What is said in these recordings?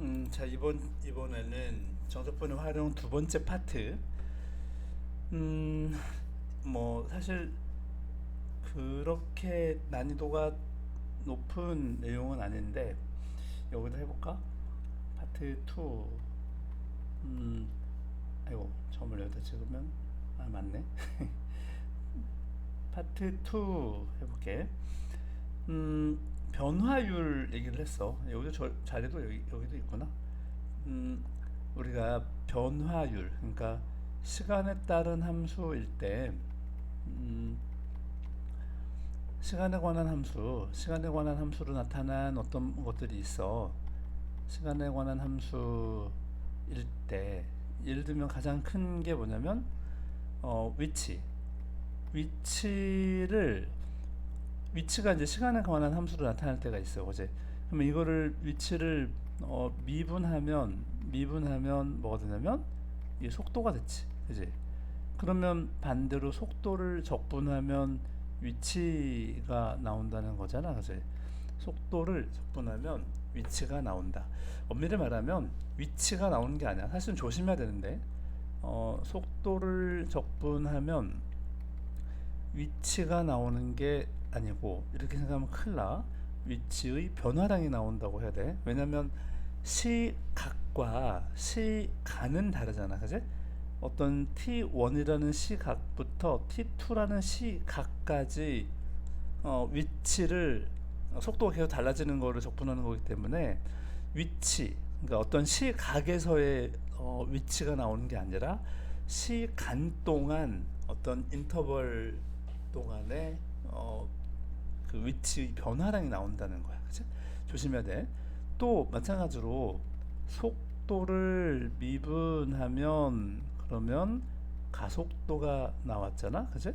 음, 자 이번 이번에는 정적분의 활용 두 번째 파트. 음, 뭐 사실 그렇게 난이도가 높은 내용은 아닌데 여기도 해볼까? 파트 2. 음, 아이고 점을 여기다 찍으면 아 맞네. 파트 2 해볼게. 음, 변화율 얘기를 했어. 여기도 저, 자리도 여기, 여기도 있구나. 음, 우리가 변화율, 그러니까 시간에 따른 함수일 때, 음, 시간에 관한 함수, 시간에 관한 함수로 나타난 어떤 것들이 있어. 시간에 관한 함수일 때, 예를 들면 가장 큰 게 뭐냐면, 어, 위치. 위치를 위치가 이제 시간에 관한 함수로 나타날 때가 있어요. 어제. 그러면 이거를 위치를 어, 미분하면 미분하면 뭐가 되냐면 이게 속도가 됐지. 그지? 그러면 반대로 속도를 적분하면 위치가 나온다는 거잖아. 그지? 속도를 적분하면 위치가 나온다. 엄밀히 말하면 위치가 나오는 게 아니야. 사실은 조심해야 되는데 어, 속도를 적분하면 위치가 나오는 게 아니고 이렇게 생각하면 큰일 나. 위치의 변화량이 나온다고 해야 돼. 왜냐면 시각과 시간은 다르잖아. 그지? 어떤 t1이라는 시각부터 t2라는 시각까지 어, 위치를 속도가 계속 달라지는 거를 적분하는 거기 때문에 위치 그러니까 어떤 시각에서의 어, 위치가 나오는 게 아니라 시간 동안 어떤 인터벌 동안에 어, 그 위치 변화량이 나온다는 거야. 그치? 조심해야 돼. 또 마찬가지로 속도를 미분하면 그러면 가속도가 나왔잖아. 그치?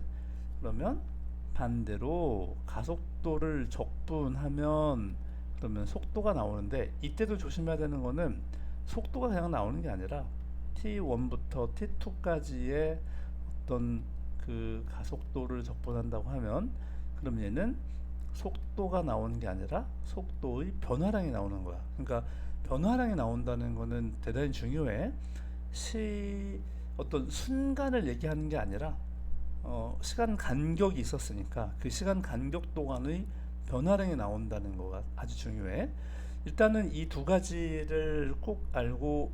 그러면 반대로 가속도를 적분하면 그러면 속도가 나오는데 이때도 조심해야 되는 거는 속도가 그냥 나오는 게 아니라 t1부터 t2까지의 어떤 그 가속도를 적분한다고 하면 그럼 얘는 속도가 나오는 게 아니라 속도의 변화량이 나오는 거야. 그러니까 변화량이 나온다는 거는 대단히 중요해. 시 어떤 순간을 얘기하는 게 아니라 어, 시간 간격이 있었으니까 그 시간 간격 동안의 변화량이 나온다는 거가 아주 중요해. 일단은 이 두 가지를 꼭 알고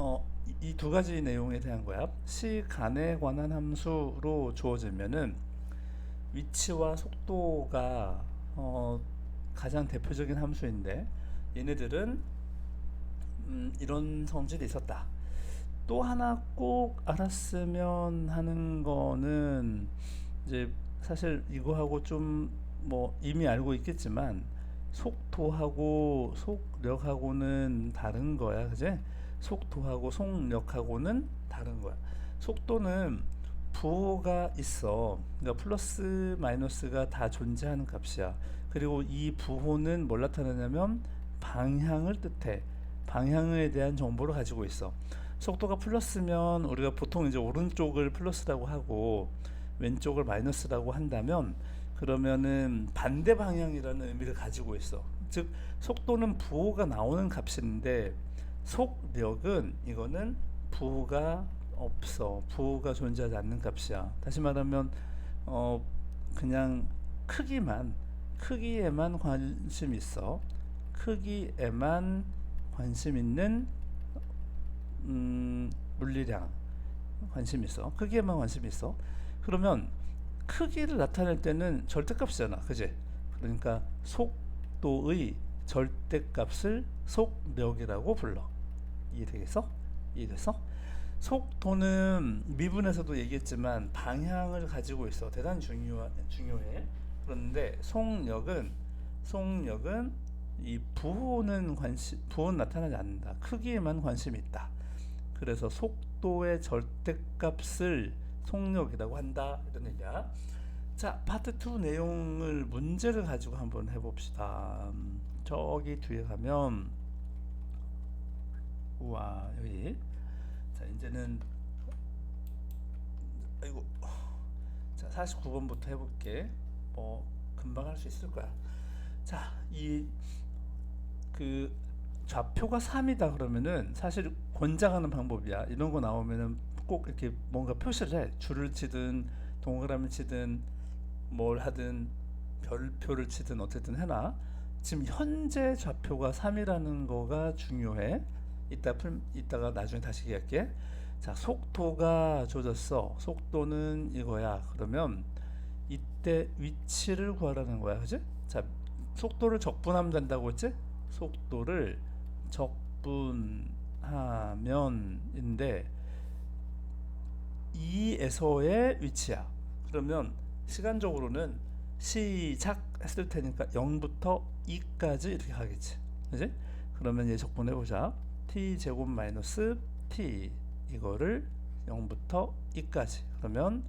어, 이 두 가지 내용에 대한 거야. 시간에 관한 함수로 주어지면은 위치와 속도가 어, 가장 대표적인 함수인데 얘네들은 음, 이런 성질이 있었다. 또 하나 꼭 알았으면 하는 거는 이제 사실 이거하고 좀 뭐 이미 알고 있겠지만 속도하고 속력하고는 다른 거야, 그제? 속도하고 속력하고는 다른 거야. 속도는 부호가 있어. 그러니까 플러스 마이너스가 다 존재하는 값이야. 그리고 이 부호는 뭘 나타내냐면 방향을 뜻해. 방향에 대한 정보를 가지고 있어. 속도가 플러스면 우리가 보통 이제 오른쪽을 플러스라고 하고 왼쪽을 마이너스라고 한다면 그러면은 반대 방향이라는 의미를 가지고 있어. 즉 속도는 부호가 나오는 값인데 속력은 이거는 부호가 없어. 부호가 존재하지 않는 값이야. 다시 말하면 어 그냥 크기만 크기에만 관심 있어. 크기에만 관심 있는 음, 물리량 관심 있어. 크기에만 관심 있어. 그러면 크기를 나타낼 때는 절대값이잖아. 그지? 그러니까 속도의 절대값을 속력이라고 불러. 이해되겠어? 이해됐어? 속도는 미분에서도 얘기했지만 방향을 가지고 있어. 대단히 중요 중요해. 그런데 속력은 속력은 이 부호는 관심 부호는 나타나지 않는다. 크기에만 관심이 있다. 그래서 속도의 절대값을 속력이라고 한다. 이런 얘기야. 자, 파트 2 내용을 문제를 가지고 한번 해봅시다. 음, 저기 뒤에 가면 우와 여기 자 이제는 아이고 자 49번부터 해볼게 뭐 금방 할 수 있을 거야 자이 그 좌표가 3이다 그러면은 사실 권장하는 방법이야. 이런 거 나오면은 꼭 이렇게 뭔가 표시를 해. 줄을 치든 동그라미 치든 뭘 하든 별표를 치든 어쨌든 해놔. 지금 현재 좌표가 3이라는 거가 중요해. 이따 풀 이따가 나중에 다시 얘기할게. 자, 속도가 조졌어. 속도는 이거야. 그러면 이때 위치를 구하라는 거야. 그지? 자, 속도를 적분하면 된다고 했지? 속도를 적분하면인데 2에서의 위치야. 그러면 시간적으로는 시작 했을 테니까 0부터 2까지 이렇게 가겠지. 그지? 그러면 얘 적분해 보자. T 제곱 마이너스 t 이거를 0부터 2까지. 그러면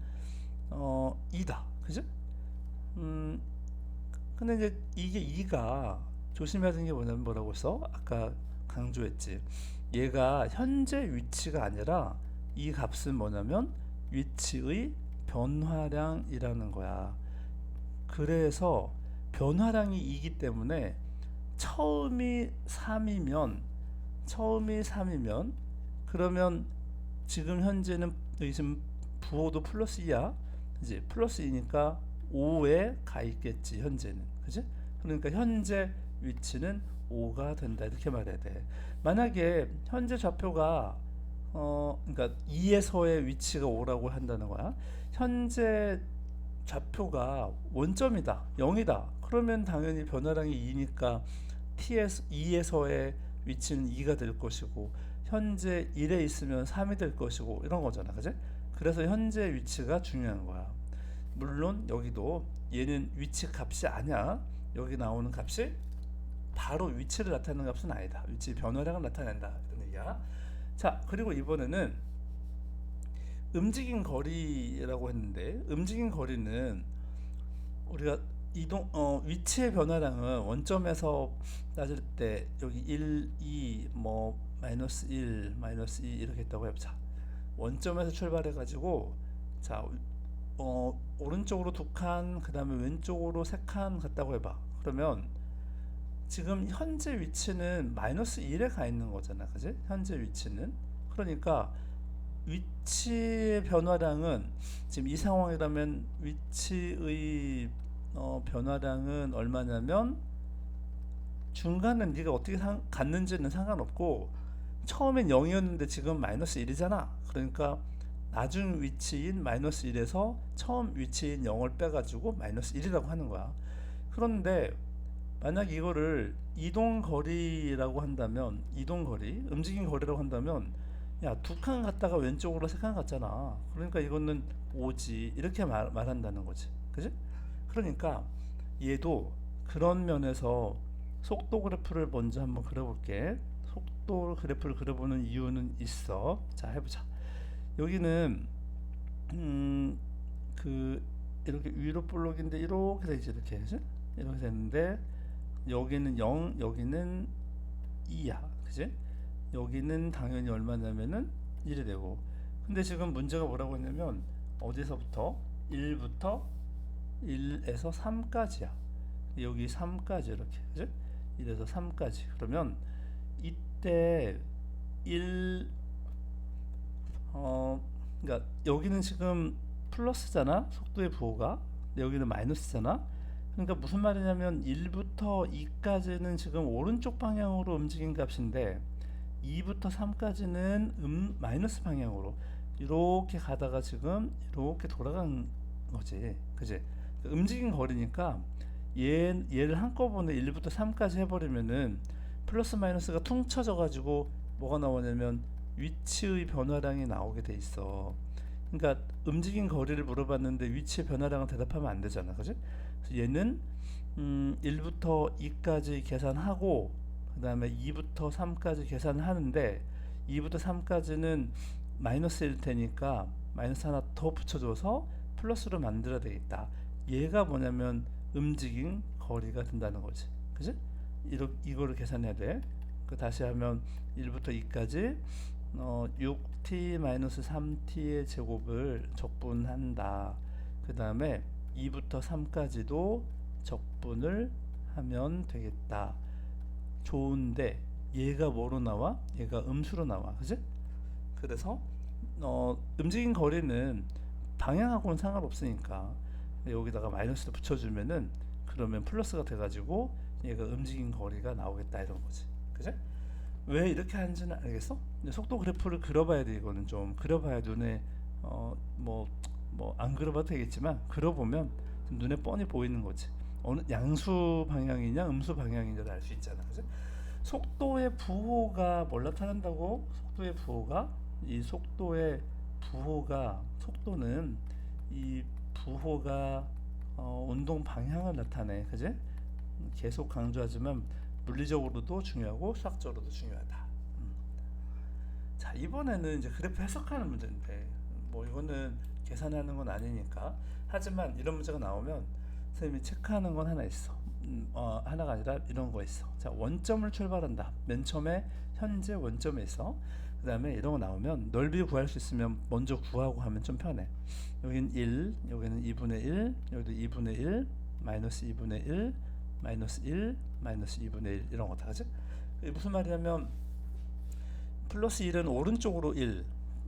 어 2다. 그지? 음 근데 이제 이게 2가 조심해야 되는 게 뭐냐면 뭐라고 써? 아까 강조했지. 얘가 현재 위치가 아니라 이 값은 뭐냐면 위치의 변화량이라는 거야. 그래서 변화량이 2기 때문에 처음이 3이면 처음이 3이면 그러면 지금 현재는 지금 부호도 플러스 2야. 이제 플러스 2니까 5에 가 있겠지 현재는. 그지? 그러니까 현재 위치는 5가 된다 이렇게 말해야 돼. 만약에 현재 좌표가 어 그러니까 2에서의 위치가 5라고 한다는 거야. 현재 좌표가 원점이다. 0이다. 그러면 당연히 변화량이 2니까 t에서 2에서의 위치는 2가 될 것이고 현재 1에 있으면 3이 될 것이고 이런 거잖아. 그지? 그래서 현재 위치가 중요한 거야. 물론 여기도 얘는 위치 값이 아니야. 여기 나오는 값이 바로 위치를 나타내는 값은 아니다. 위치 변화량을 나타낸다. 이런 얘기야. 자, 그리고 이번에는 움직인 거리라고 했는데 움직인 거리는 우리가 이동 어, 위치의 변화량은 원점에서 따질 때 여기 1, 2, 뭐 마이너스 1, 마이너스 2 이렇게 했다고 해보자. 원점에서 출발해 가지고 자 어, 오른쪽으로 두 칸, 그 다음에 왼쪽으로 세 칸 갔다고 해봐. 그러면 지금 현재 위치는 마이너스 1에 가 있는 거잖아. 그지? 현재 위치는. 그러니까 위치의 변화량은 지금 이 상황이라면 위치의 어, 변화량은 얼마냐면 중간에 네가 어떻게 상, 갔는지는 상관없고 처음엔 0이었는데 지금 마이너스 1이잖아. 그러니까 나중 위치인 마이너스 1에서 처음 위치인 0을 빼가지고 마이너스 1이라고 하는 거야. 그런데 만약 이거를 이동 거리라고 한다면 이동 거리, 움직인 거리라고 한다면 야 두 칸 갔다가 왼쪽으로 세 칸 갔잖아. 그러니까 이거는 5지 이렇게 말, 말한다는 거지. 그지? 그러니까 얘도 그런 면에서 속도 그래프를 먼저 한번 그려볼게. 속도 그래프를 그려보는 이유는 있어. 자 해보자. 여기는 음 그 이렇게 위로 볼록인데 이렇게 되지 이렇게 그지? 이렇게 됐는데 여기는 0 여기는 2야 그지? 여기는 당연히 얼마냐면은 1이 되고 근데 지금 문제가 뭐라고 했냐면 어디서부터 1부터 1에서 3까지야 여기 3까지 이렇게 그지? 1에서 3까지 그러면 이때 1 어, 그러니까 여기는 지금 플러스잖아. 속도의 부호가. 여기는 마이너스잖아. 그러니까 무슨 말이냐면 1부터 2까지는 지금 오른쪽 방향으로 움직인 값인데 2부터 3까지는 음, 마이너스 방향으로 이렇게 가다가 지금 이렇게 돌아간 거지. 그지? 움직인 거리니까 얘, 얘를 한꺼번에 1부터 3까지 해버리면은 플러스 마이너스가 퉁 쳐져 가지고 뭐가 나오냐면 위치의 변화량이 나오게 돼 있어. 그러니까 움직인 거리를 물어봤는데 위치의 변화량을 대답하면 안 되잖아, 그지? 얘는 음, 1부터 2까지 계산하고 그 다음에 2부터 3까지 계산하는데 2부터 3까지는 마이너스일 테니까 마이너스 하나 더 붙여줘서 플러스로 만들어야 되겠다. 얘가 뭐냐면 움직인 거리가 된다는 거지, 그지? 이러, 이거를 계산해야 돼. 그 다시 하면 1부터 2까지 어, 6t-3t의 제곱을 적분한다. 그 다음에 2부터 3까지도 적분을 하면 되겠다. 좋은데 얘가 뭐로 나와? 얘가 음수로 나와. 그지? 그래서 어, 움직인 거리는 방향하고는 상관없으니까 여기다가 마이너스를 붙여주면은 그러면 플러스가 돼가지고 얘가 움직인 거리가 나오겠다 이런 거지. 그지? 왜 이렇게 하는지는 알겠어? 속도 그래프를 그려봐야 돼 이거는 좀 그려봐야 눈에 어 뭐 뭐 안 그려봐도 되겠지만 그려보면 좀 눈에 뻔히 보이는 거지. 어느 양수 방향이냐 음수 방향이냐를 알 수 있잖아. 그지? 속도의 부호가 뭘 나타낸다고? 속도의 부호가 이 속도의 부호가 속도는 이 부호가 어, 운동 방향을 나타내, 그지? 계속 강조하지만 물리적으로도 중요하고 수학적으로도 중요하다. 음. 자 이번에는 이제 그래프 해석하는 문제인데 뭐 이거는 계산하는 건 아니니까 하지만 이런 문제가 나오면 선생님이 체크하는 건 하나 있어. 음, 어, 하나가 아니라 이런 거 있어. 자 원점을 출발한다. 맨 처음에 현재 원점에 있어. 그 다음에 이런 거 나오면 넓이 구할 수 있으면 먼저 구하고 하면 좀 편해. 여기는 1, 여기는 2분의 1, 여기도 2분의 1, 마이너스 2분의 1, 마이너스 1, 마이너스 2분의 1 이런 거다 그지? 무슨 말이냐면 플러스 1은 오른쪽으로 1,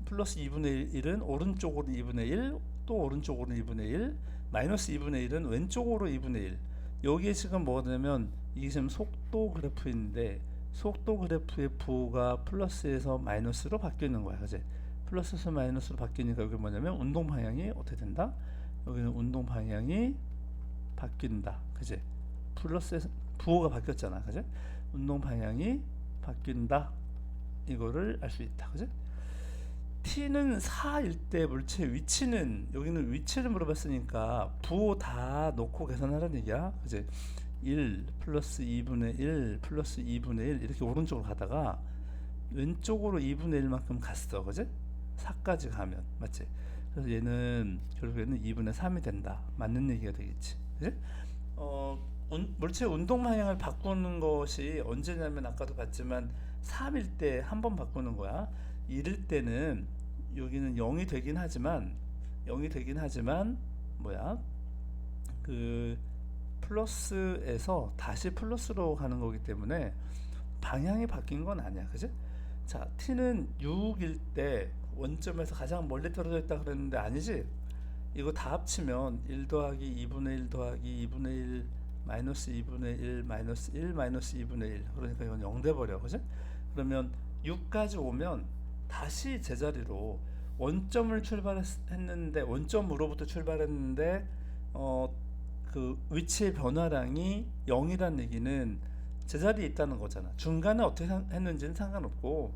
플러스 2분의 1은 오른쪽으로 2분의 1, 또 오른쪽으로 2분의 1, 마이너스 2분의 1은 왼쪽으로 2분의 1. 여기에 지금 뭐가 되냐면 이게 지금 속도 그래프인데 속도 그래프의 부호가 플러스에서 마이너스로 바뀌는 거야, 그지? 플러스에서 마이너스로 바뀌니까 여기 뭐냐면 운동 방향이 어떻게 된다? 여기는 운동 방향이 바뀐다, 그지? 플러스에서 부호가 바뀌었잖아, 그지? 운동 방향이 바뀐다. 이거를 알 수 있다, 그지? t는 4일 때 물체 위치는 여기는 위치를 물어봤으니까 부호 다 놓고 계산하라는 얘기야, 그지? 1 플러스 2분의 1 플러스 2분의 1 이렇게 오른쪽으로 가다가 왼쪽으로 2분의 1만큼 갔어, 그지? 4까지 가면 맞지? 그래서 얘는 결국에는 2분의 3이 된다. 맞는 얘기가 되겠지, 그지? 어, 운- 물체 운동 방향을 바꾸는 것이 언제냐면 아까도 봤지만 3일 때 한 번 바꾸는 거야. 1일 때는 여기는 0이 되긴 하지만 0이 되긴 하지만 뭐야? 그 플러스에서 다시 플러스로 가는 거기 때문에 방향이 바뀐 건 아니야. 그지? 자, t는 6일 때 원점에서 가장 멀리 떨어져 있다 그랬는데 아니지? 이거 다 합치면 1 더하기 2분의 1 더하기 2분의 1 마이너스 2분의 1 마이너스 1 마이너스 2분의 1 그러니까 이건 0 돼버려 그지? 그러면 6까지 오면 다시 제자리로 원점을 출발했는데 원점으로부터 출발했는데 어 그 위치의 변화량이 0이란 얘기는 제자리에 있다는 거잖아. 중간에 어떻게 상- 했는지는 상관없고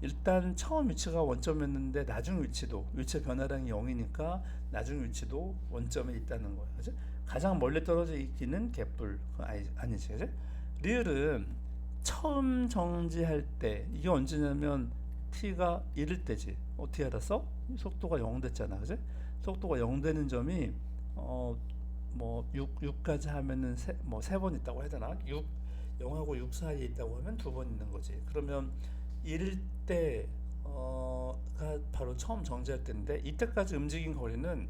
일단 처음 위치가 원점이었는데 나중 위치도 위치 변화량이 0이니까 나중 위치도 원점에 있다는 거야. 그지? 가장 멀리 떨어져 있기는 개뿔. 아니, 아니지. 그지? 리을은 처음 정지할 때 이게 언제냐면 t가 1일 때지. 어떻게 알았어? 속도가 0 됐잖아. 그지? 속도가 0 되는 점이 어 뭐 6, 6까지 하면은 세, 뭐세 번 있다고 해야 되나? 6 0하고 6 사이에 있다고 하면 두 번 있는 거지. 그러면 1일 때 어가 바로 처음 정지할 때인데 이때까지 움직인 거리는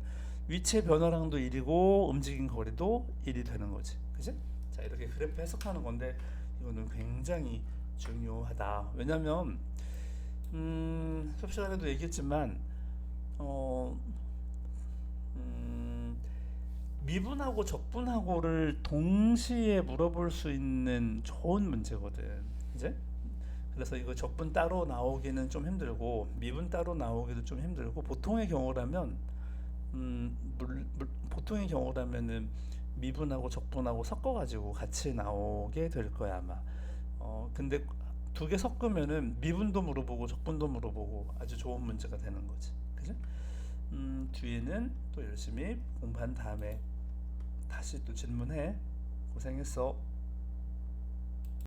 위치의 변화량도 1이고 움직인 거리도 1이 되는 거지. 그지? 자, 이렇게 그래프 해석하는 건데 이거는 굉장히 중요하다. 왜냐면 음, 수업 시간에도 얘기했지만 어 음, 미분하고 적분하고를 동시에 물어볼 수 있는 좋은 문제거든. 이제 그래서 이거 적분 따로 나오기는 좀 힘들고 미분 따로 나오기도 좀 힘들고 보통의 경우라면 음, 물, 물, 보통의 경우라면은 미분하고 적분하고 섞어가지고 같이 나오게 될 거야 아마. 어 근데 두 개 섞으면은 미분도 물어보고 적분도 물어보고 아주 좋은 문제가 되는 거지. 그지? 음, 뒤에는 또 열심히 공부한 다음에 다시 또 질문해. 고생했어.